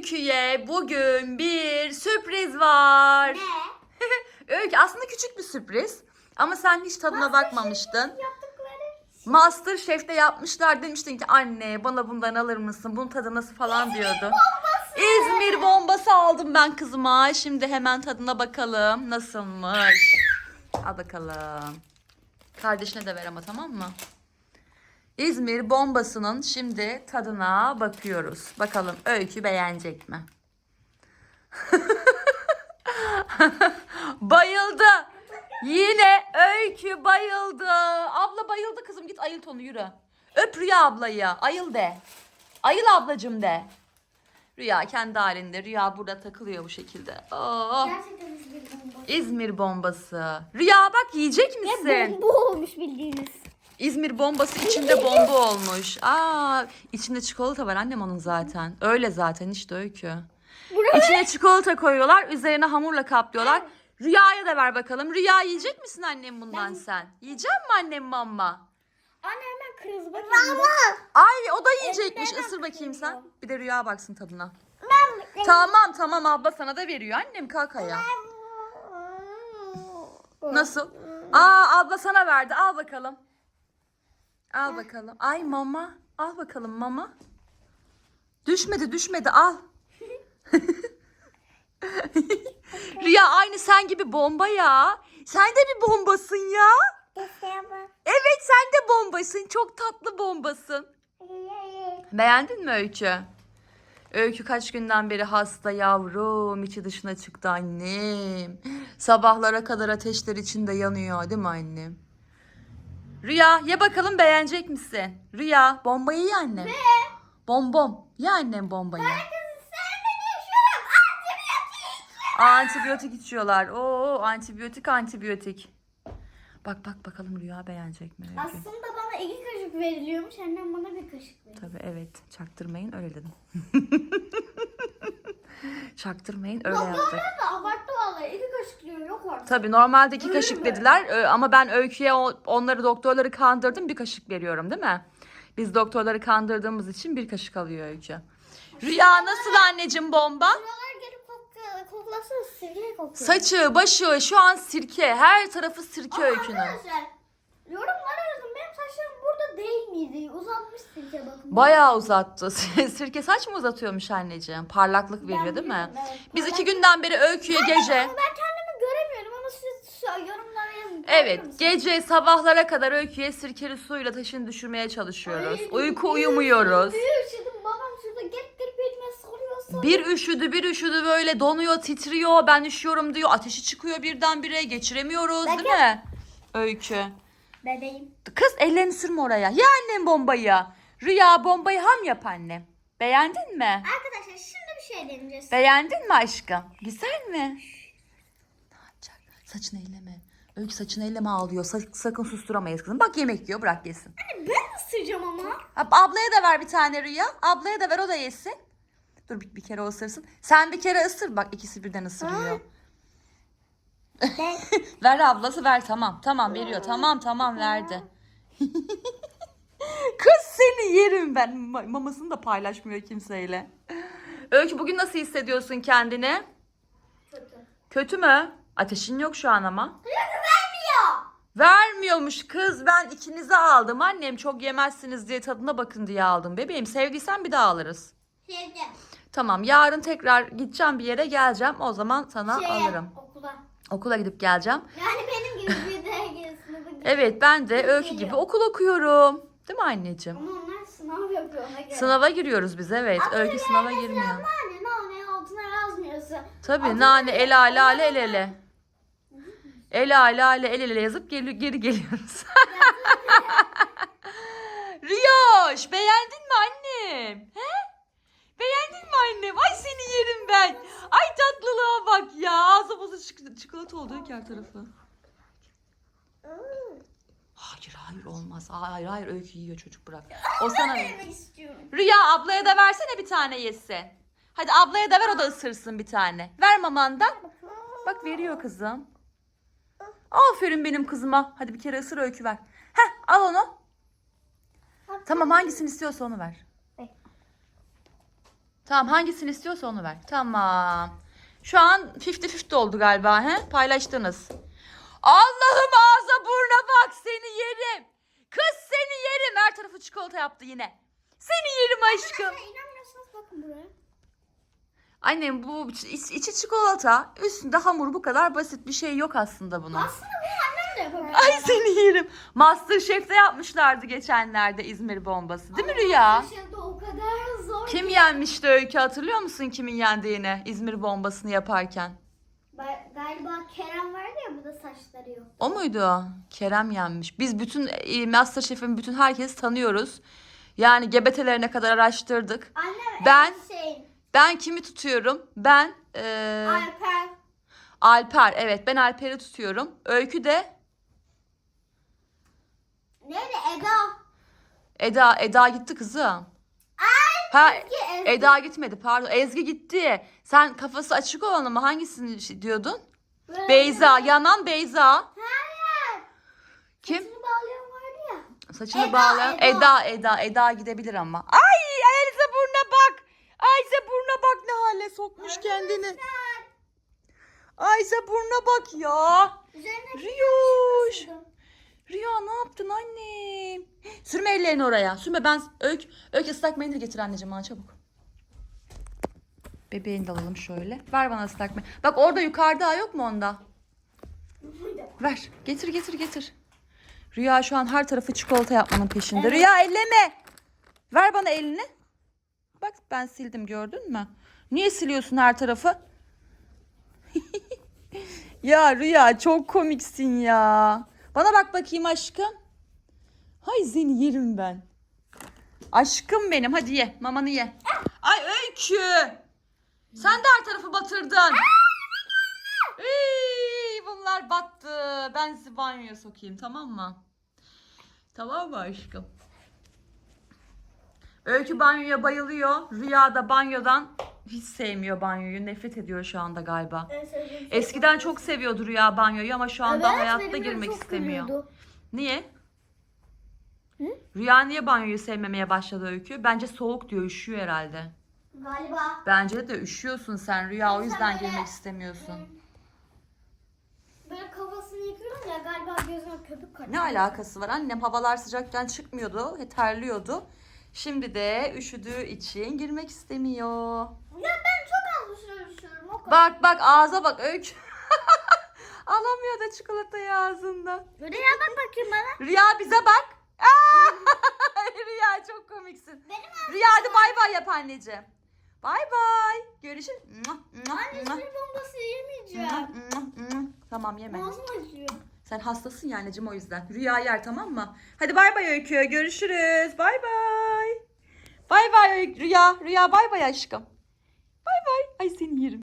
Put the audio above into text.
Öykü'ye bugün bir sürpriz var. Ne? Öykü aslında küçük bir sürpriz. Ama sen hiç tadına bakmamıştın. Yaptıkları. Master Chef'te yapmışlar demiştin ki anne bana bundan alır mısın? Bunun tadı nasıl falan diyordu. İzmir bombası aldım ben kızıma. Şimdi hemen tadına bakalım. Nasılmış? Al bakalım. Kardeşine de ver ama tamam mı? İzmir bombasının şimdi tadına bakıyoruz. Bakalım Öykü beğenecek mi? bayıldı. Yine Öykü bayıldı. Abla bayıldı kızım git ayılt onu yürü. Öp Rüya ablayı. Ayıl de. Ayıl ablacım de. Rüya kendi halinde. Rüya burada takılıyor bu şekilde. Oh. Gerçekten İzmir bomba. İzmir bombası. Rüya bak yiyecek misin? Bomba olmuş bildiğiniz. İzmir bombası içinde bomba olmuş. Aa, içinde çikolata var annem onun zaten. Öyle zaten işte öykü. İçine çikolata koyuyorlar, üzerine hamurla kaplıyorlar. Rüyaya da ver bakalım. Rüya yiyecek misin annem bundan sen? Yiyecek mi annem mamma? Anne hemen kırmızı bakayım. Ay o da yiyecekmiş. Ellerine Isır bakayım sen. Bir de Rüya baksın tadına. Ben Tamam tamam abla sana da veriyor annem kalk ayağa. Nasıl? Aa abla sana verdi. Al bakalım. Al bakalım. Ay mama. Al bakalım mama. Düşmedi düşmedi al. Rüya aynı sen gibi bomba ya. Sen de bir bombasın ya. Evet sen de bombasın. Çok tatlı bombasın. Beğendin mi Öykü? Öykü kaç günden beri hasta yavrum. içi dışına çıktı annem. Sabahlara kadar ateşler içinde yanıyor değil mi annem? Rüya ye bakalım beğenecek misin? Rüya bombayı ye annem. Ne? Bombom. Ye annem bombayı. Antibiyotik içiyorlar. Oo antibiyotik antibiyotik. Bak bak bakalım Rüya beğenecek mi? Öykü? Aslında bana iki kaşık veriliyormuş. Annem bana bir kaşık veriyor. Tabii evet. Çaktırmayın öyle dedim. Çaktırmayın öyle yaptık. da abarttı vallahi. İki artık. Tabii normalde iki kaşık dediler Ee, ama ben öyküye o- onları doktorları kandırdım bir kaşık veriyorum değil mi? Biz doktorları kandırdığımız için bir kaşık alıyor öykü. Rüya nasıl anneciğim bomba? Buralar gelip kokla, koklasın sirke kokuyor. Saçı, başı şu an sirke. Her tarafı sirke Ama öykünün. Arkadaşlar yorumlara yazın. Benim saçlarım burada değil miydi? Uzanmış sirke bakın. Bayağı uzattı. Sirke saç mı uzatıyormuş anneciğim? Parlaklık veriyor değil mi? evet. Biz iki günden beri öyküye gece... Ben kendimi göremiyorum ama siz yorumlara yazın. Evet, gece sabahlara kadar öyküye sirkeli suyla taşını düşürmeye çalışıyoruz. Ay, Uyku bir uyumuyoruz. Bir üşüdüm babam şurada gelip elime soruyor soruyor. Bir üşüdü, bir üşüdü böyle donuyor, titriyor. Ben üşüyorum diyor. Ateşi çıkıyor birdenbire. Geçiremiyoruz değil mi? Öykü. Bebeğim. Kız ellerini sürme oraya. Ya annem bombayı. Rüya bombayı ham yap annem. Beğendin mi? Arkadaşlar şimdi bir şey deneyeceğiz. Beğendin mi aşkım? Güzel mi? Saçını elleme. Öykü saçını elleme ağlıyor. Sa- sakın susturamayız kızım. Bak yemek yiyor bırak yesin. Anne ben ısıracağım ama. Ab- Ablaya da ver bir tane Rüya. Ablaya da ver o da yesin. Dur bir, bir kere o ısırsın. Sen bir kere ısır. Bak ikisi birden ısırıyor. Ben ver ablası ver tamam. Tamam veriyor. Tamam tamam verdi. Kız seni yerim ben. Ma- Mamasını da paylaşmıyor kimseyle. Öykü bugün nasıl hissediyorsun kendini? kötü. Kötü mü? Ateşin yok şu an ama. Vermiyor. Vermiyormuş kız. Ben ikinize aldım. Annem çok yemezsiniz diye tadına bakın diye aldım. Bebeğim sevdiysen bir daha alırız. Şeyde. Tamam yarın tekrar gideceğim bir yere geleceğim. O zaman sana Şeye, alırım. Okula. Okula gidip geleceğim. Yani benim gibi bir de sınıfa gidiyor. Evet ben de Öykü gibi okul okuyorum. Değil mi anneciğim? Ama onlar sınav yapıyor ona göre. Sınava giriyoruz biz evet. Ama Öykü sınava girmiyor. sınav Nane nane altına yazmıyorsun. Tabii Altına nane el ale ale el ele. El ale ale el ele yazıp geri, geri geliyoruz. Riyoş beğendin mi annem? He? Beğendin mi annem? Ay seni yerim ben. Ay tatlılığa bak ya. Ağzımızı çik- çikolata oldu her tarafı. Hayır hayır olmaz. Hayır hayır öykü yiyor çocuk bırak. O sana istiyorum. Rüya ablaya da versene bir tane yesin. Hadi ablaya da ver o da ısırsın bir tane. Ver mamandan. Bak veriyor kızım. Aferin benim kızıma. Hadi bir kere ısır öykü ver. Heh al onu. Tamam hangisini istiyorsa onu ver. Tamam hangisini istiyorsa onu ver. Tamam. Şu an 50-50 oldu galiba he? Paylaştınız. Allah'ım ağza burna bak seni yerim. Kız seni yerim. Her tarafı çikolata yaptı yine. Seni yerim aşkım. Bakın buraya. Annem bu iç- içi çikolata. Üstünde hamur bu kadar basit bir şey yok aslında bunun. Aslında bunu annem de yapabilir. Ay seni yerim. Masterchef'te yapmışlardı geçenlerde İzmir bombası. Değil mi Rüya? Şimdi o kadar zor. Kim yenmişti Öykü hatırlıyor musun kimin yendiğini İzmir bombasını yaparken? Ba- Galiba Kerem vardı ya bu da saçları yok. O muydu? Kerem yenmiş. Biz bütün e, Masterchef'in bütün herkesi tanıyoruz. Yani gebetelerine kadar araştırdık. Annem Ben- şey, Ben kimi tutuyorum? Ben e, Alper. Alper. Evet ben Alper'i tutuyorum. Öykü de Neydi Eda? Eda. Eda gitti kızım. Ha, Ezgi, Ezgi. Eda gitmedi pardon. Ezgi gitti. Sen kafası açık olanı mı? Hangisini şey diyordun? Böyle- Beyza. Yanan Beyza. Hayır. Kim? Saçını bağlayan vardı ya. Saçını Eda, bağlayan. Eda. Eda. Eda gidebilir ama. Ay Elze buruna bak. Ayşe buruna bak ne hale sokmuş kendini. Ayşe buruna bak ya. Rüyoş. sürdüm. Rüya ne yaptın annem? Sürme ellerini oraya. Sürme ben Öykü. Öykü ıslak mendil getir anneciğim bana çabuk. Bebeğini de alalım şöyle. Ver bana ıslak mendil. Bak orada yukarıda yok mu onda? Ver. Getir getir getir. Rüya şu an her tarafı çikolata yapmanın peşinde. Evet. Rüya elleme. Ver bana elini. Bak ben sildim gördün mü? Niye siliyorsun her tarafı? ya Rüya çok komiksin ya. Bana bak bakayım aşkım. Hay seni yerim ben. Aşkım benim hadi ye mamanı ye. Ay Öykü. Sen de her tarafı batırdın. Iy, bunlar battı. Ben sizi banyoya sokayım tamam mı? Tamam mı aşkım? Öykü banyoya bayılıyor. Rüya da banyodan hiç sevmiyor banyoyu. Nefret ediyor şu anda galiba. En sevdiğim şey. Eskiden çok seviyordu Rüya banyoyu ama şu anda Evet, hayatta girmek çok istemiyor. gülüyordu. Niye? Hı? Rüya niye banyoyu sevmemeye başladı Öykü? Bence soğuk diyor, üşüyor herhalde. Galiba. Bence de üşüyorsun sen Rüya o Sen yüzden böyle- girmek istemiyorsun. Böyle kafasını yıkıyorum ya galiba gözüme köpük kaçıyor. Ne alakası var annem havalar sıcakken çıkmıyordu, terliyordu. Şimdi de üşüdüğü için girmek istemiyor. Ya ben çok az bir üşüyorum o kadar. Bak bak ağza bak Öykü. Alamıyor da çikolatayı ağzında. Rüya bak bakayım bana. Rüya bize bak. Aa! Rüya çok komiksin. Benim Rüya hadi bay bay yap anneciğim. Bay bay. Görüşürüz. Anne sinir bombası yemeyeceğim. Tamam yeme. Ağzım acıyor. Sen hastasın ya anneciğim o yüzden. Rüya yer tamam mı? Hadi bay bay Öykü. Görüşürüz. Bay bay. Bay bay. Rüya. Rüya bay bay aşkım. Bay bay. Ay seni yerim.